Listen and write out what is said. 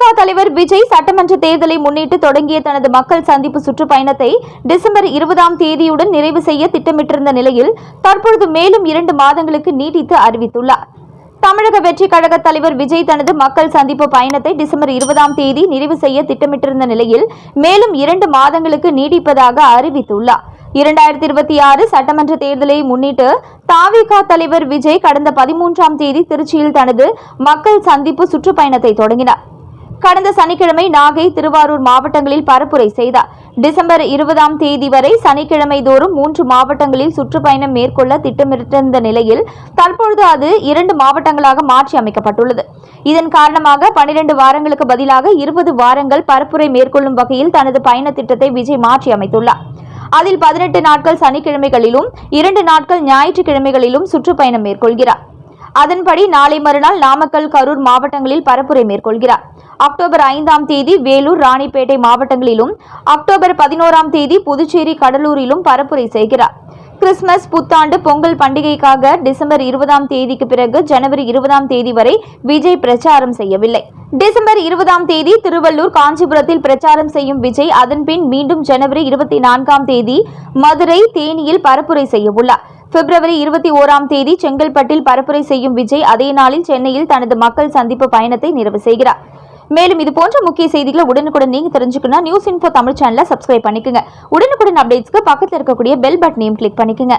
America தலைவர் விஜய் சட்டமன்ற தேர்தலை முன்னிட்டு தொடங்கிய தனது மக்கள் சந்திப்பு சுற்றுப்பயணத்தை டிசம்பர் இருபதாம் தேதியுடன் நிறைவு செய்ய திட்டமிட்டிருந்த நிலையில் தற்பொழுது மேலும் இரண்டு மாதங்களுக்கு நீட்டித்து அறிவித்துள்ளார். தமிழக வெற்றி கழக தலைவர் விஜய் தனது மக்கள் சந்திப்பு பயணத்தை டிசம்பர் இருபதாம் தேதி நிறைவு செய்ய திட்டமிட்டிருந்த நிலையில் மேலும் இரண்டு மாதங்களுக்கு நீடிப்பதாக அறிவித்துள்ளார். இரண்டாயிரத்தி இருபத்தி ஆறு சட்டமன்ற தேர்தலை முன்னிட்டு தாவிகா தலைவர் விஜய் கடந்த பதிமூன்றாம் தேதி திருச்சியில் தனது மக்கள் சந்திப்பு சுற்றுப்பயணத்தை தொடங்கினார். கடந்த சனிக்கிழமை நாகை திருவாரூர் மாவட்டங்களில் பரப்புரை செய்தார். டிசம்பர் இருபதாம் தேதி வரை சனிக்கிழமை தோறும் மூன்று மாவட்டங்களில் சுற்றுப்பயணம் மேற்கொள்ள திட்டமிட்டிருந்த நிலையில் தற்பொழுது அது இரண்டு மாவட்டங்களாக மாற்றி அமைக்கப்பட்டுள்ளது. இதன் காரணமாக பனிரெண்டு வாரங்களுக்கு பதிலாக இருபது வாரங்கள் பரப்புரை மேற்கொள்ளும் வகையில் தனது பயண திட்டத்தை விஜய் மாற்றி அமைத்துள்ளார். அதில் பதினெட்டு நாட்கள் சனிக்கிழமைகளிலும் இரண்டு நாட்கள் ஞாயிற்றுக்கிழமைகளிலும் சுற்றுப்பயணம் மேற்கொள்கிறார். அதன்படி நாளை மறுநாள் நாமக்கல் கரூர் மாவட்டங்களில் பரப்புரை மேற்கொள்கிறார். அக்டோபர் ஐந்தாம் தேதி வேலூர் ராணிப்பேட்டை மாவட்டங்களிலும் அக்டோபர் பதினோராம் தேதி புதுச்சேரி கடலூரிலும் பரப்புரை செய்கிறார். கிறிஸ்துமஸ் புத்தாண்டு பொங்கல் பண்டிகைக்காக டிசம்பர் இருபதாம் தேதிக்கு பிறகு ஜனவரி இருபதாம் தேதி வரை விஜய் பிரச்சாரம் செய்யவில்லை. டிசம்பர் இருபதாம் தேதி திருவள்ளூர் காஞ்சிபுரத்தில் பிரச்சாரம் செய்யும் விஜய் அதன்பின் மீண்டும் ஜனவரி இருபத்தி நான்காம் தேதி மதுரை தேனியில் பரப்புரை செய்யவுள்ளார் பிப்ரவரி இருபத்தி ஓராம் தேதி செங்கல்பட்டில் பரப்புரை செய்யும் விஜய் அதே நாளில் சென்னையில் தனது மக்கள் சந்திப்பு பயணத்தை நிறைவு செய்கிறார். மேலும் இது போன்ற முக்கிய செய்திகளை உடனுக்குடன் நீங்க தெரிஞ்சுக்கணும் நியூஸ் இன்ஃபோ தமிழ் சேனலை சப்ஸ்கிரைப் பண்ணிக்கோங்க. உடனுக்குடன் அப்டேட்ஸ்க்கு பக்கத்தில் இருக்கக்கூடிய பெல் பட்டனையும் கிளிக் பண்ணிக்கோங்க.